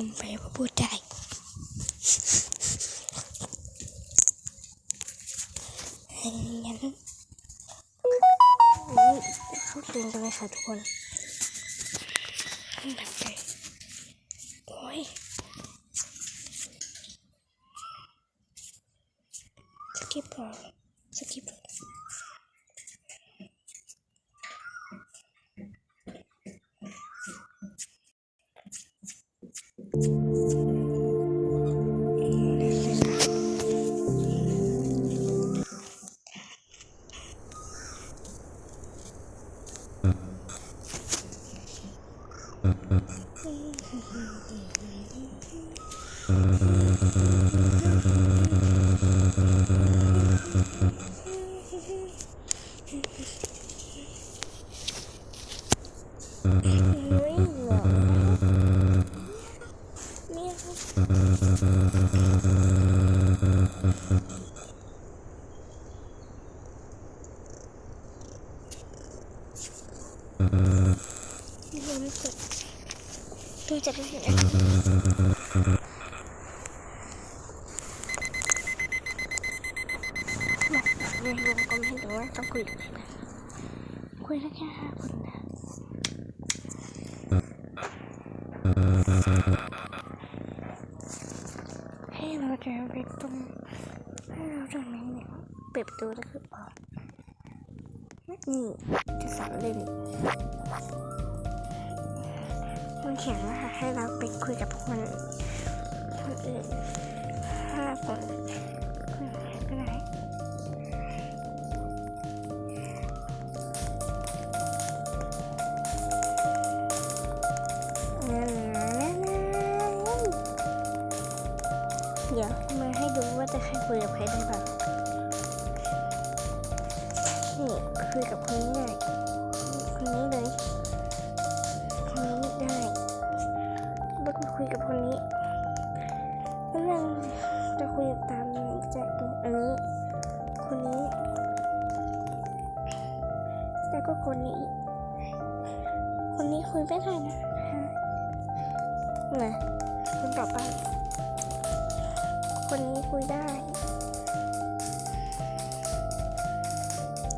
ลืมไปว่าพูดได้งั้นเข้าเรียนกันเลยค่ะทุกคนแบบไเนี่ยยังไม่กดดูจากไหนนะมาในวงกลมให้ดูว่าต้องคุยกับใครนะคุยได้แค่ห้าคนนะ ให้เราจะไปตรงให้เราตรงนี้ เนี่ยเปิดประตูแล้วคือออกนี่จะสามเล่นมันเขียนว่าให้เราไปคุยกับคนคนอื่นห้าคนคุยกับใครก็ได้นั่นนั่นนั่นเดี๋ยวมาให้ดูว่าจะใครคุยกับใครได้บ้าง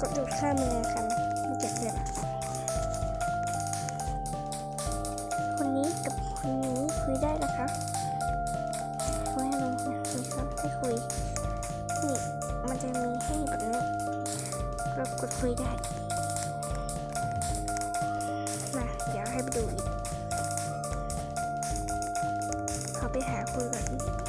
กดดูข้ามเลยค่ะไม่เจ็บเลยนะคนนี้กับคนนี้คุยได้นะคะคุยให้มันคุยครับให้คุย นี่มันจะมีให้แบบนี้เรากดคุยได้มาเดี๋ยวให้ไปดูอีกเขาไปหาคุยแบบนี้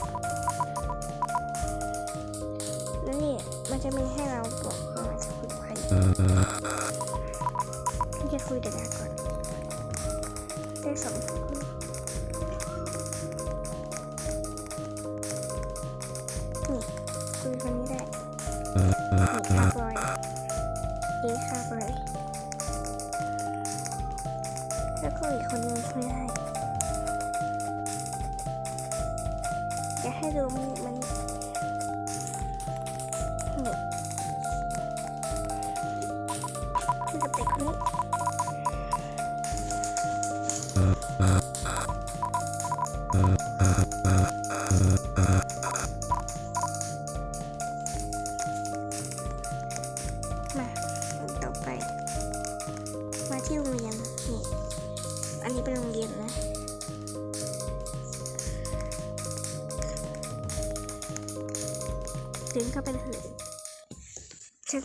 แล้วก็อีกคนนึงคุยได้จะให้ดูมันมันนี่คุยกับเด็กคนนี้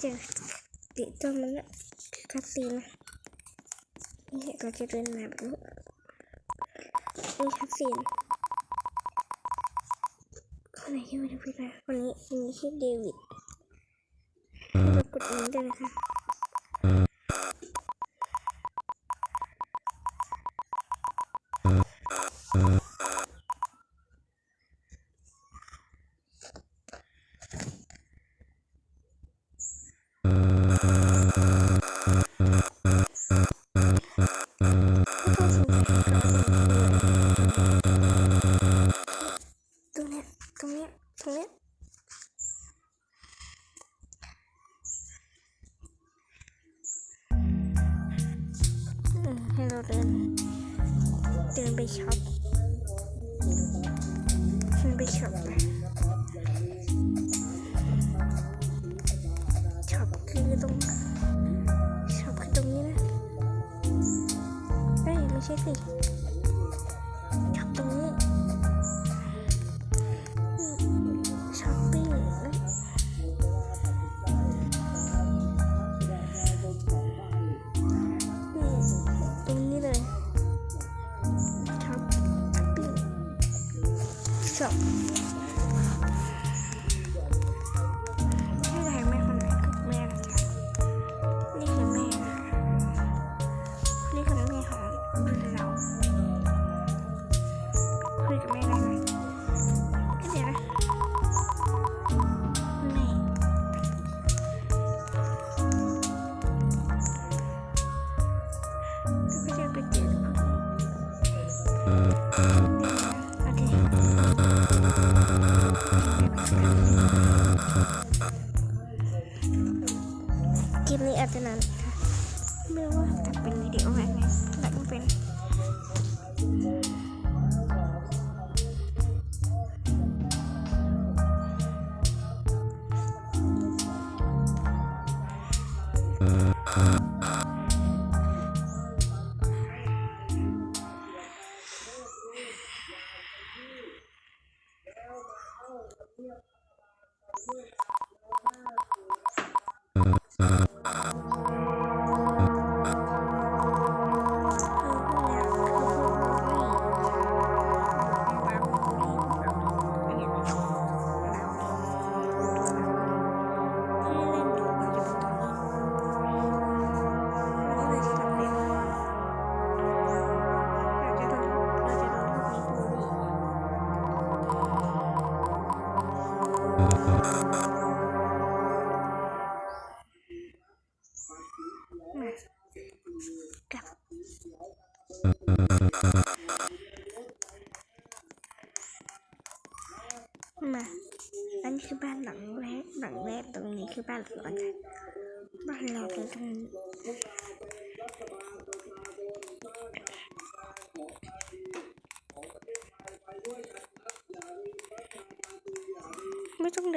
จะติดต้นมันละคือคัสซีนนะนี่เราจะเดินมาแบบนี้นี่คัสซีนคนไหนที่ไม่ได้พูดนะคนนี้คนนี้ชื่อเดวิดกดนี้ได้เลยค่ะ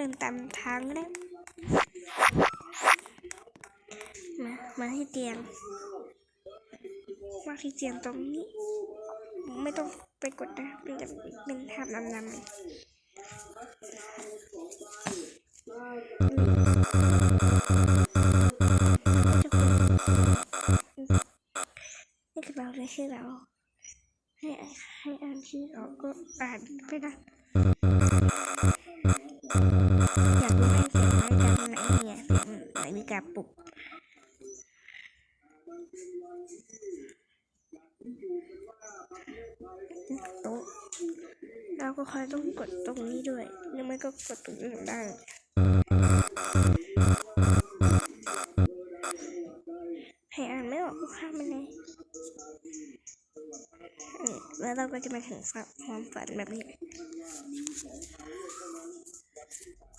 ม่ต้องเดินตามทางก็ได้มามาที่เตียง มาที่เตียงตรงนี้ ไม่ต้องไปกดนะ เป็นเป็นทาพนำๆนี่ ต๊ะเราก็คอยต้องกดตรงนี้ด้วยหรือไม่ก็กดตรงอื่นได้ใครอ่านไม่ออกก็ข้ามไปเลยแล้วเราก็จะมาถึงฝันความฝันแบบนี้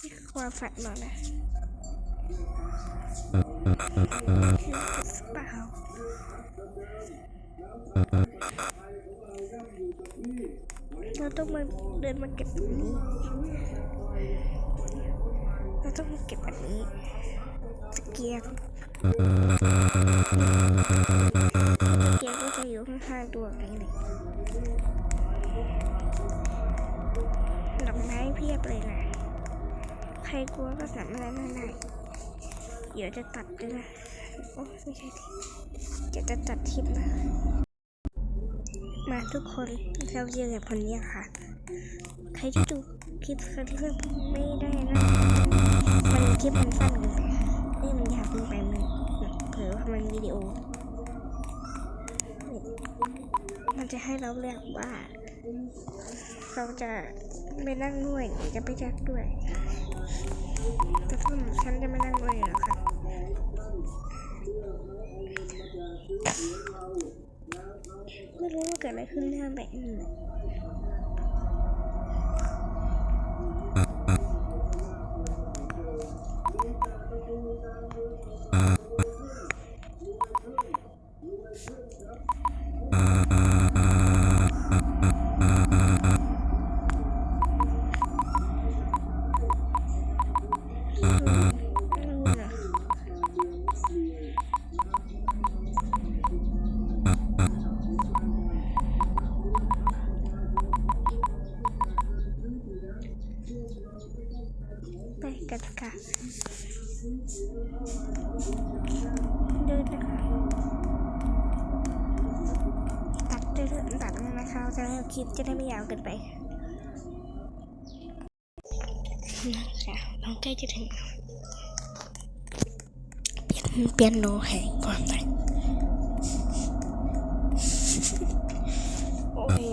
นี่คือความฝันเรานะ ต้องมาเดินมาเก็บแบบนี้ เราต้องมาเก็บแบบนี้ตะเกียงเกียร์ก็จะอยู่ข้างๆตัวนี้เลยดอกไม้เพียบเลยนะ ใครกลัวก็สามารถนั่งได้เดี๋ยวจะตัดด้วยนะ โอ้ไม่ใช่ทีเดี๋ยวจะตัดคลิปนะ มาทุกคนเราเจอกับคนนี้ค่ะ ใครที่ดูคลิปครั้งที่แล้วไม่ได้นะมันคลิปมันสั้นเกินไปเอ้ยมันยาวเกินไปมันเผลอทำมันวิดีโอ มันจะให้เราเลือกว่า เราจะไปนั่งด้วยหรือจะไปจักด้วยแต่ถ้าฉันจะไม่นั่งด้วยหรอค่ะ ไม่รู้ว่าเกิดอะไรขึ้นหน้าแบบนี้ ใกล้จะถึงเปียโนแห่งความรักโอ้ย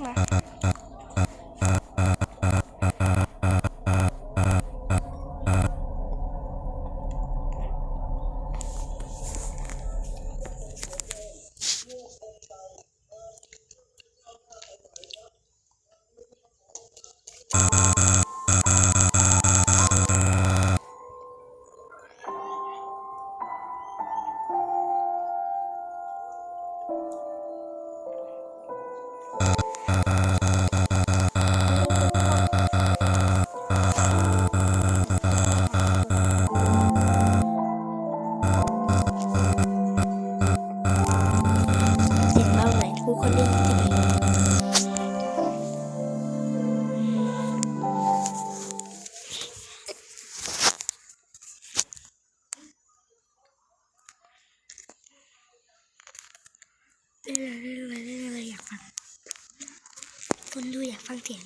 嗯放点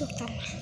就到了。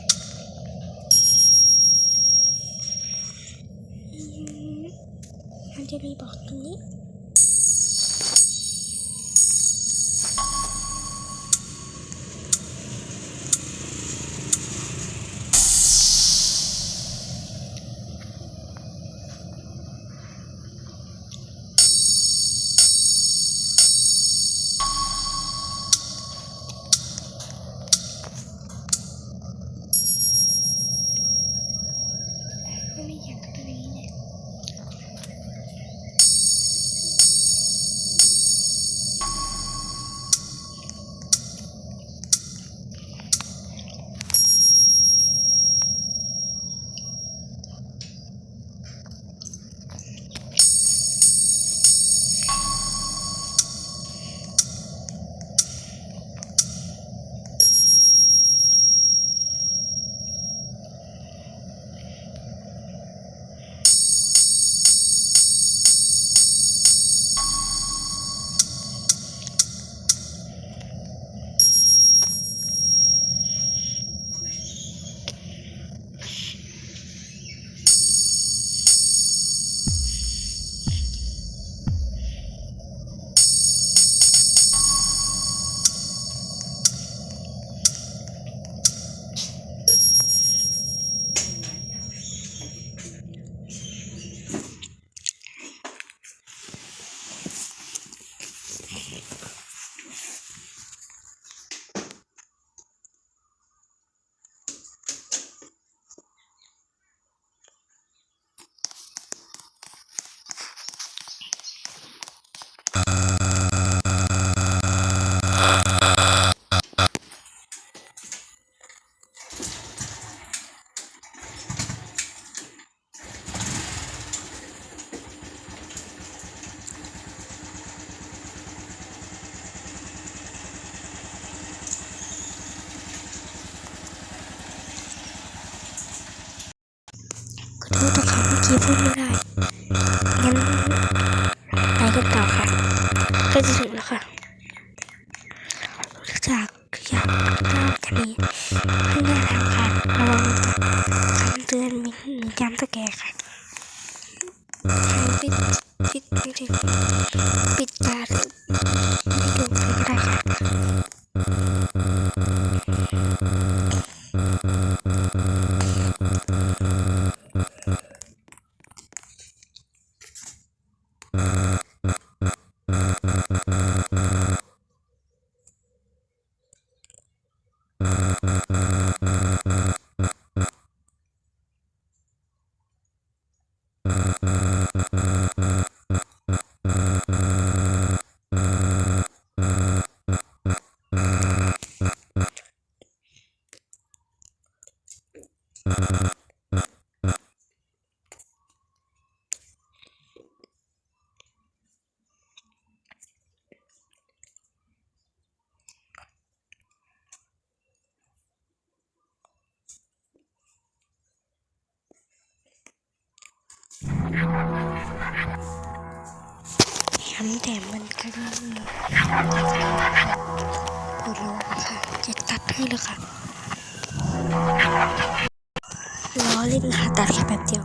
Bye. ย้ำแต่มันก็เริ่มลปกดลงค่ะจะตัดให้เลยค่ะรอเล่นค่ะตัดแค่แป๊บเดียว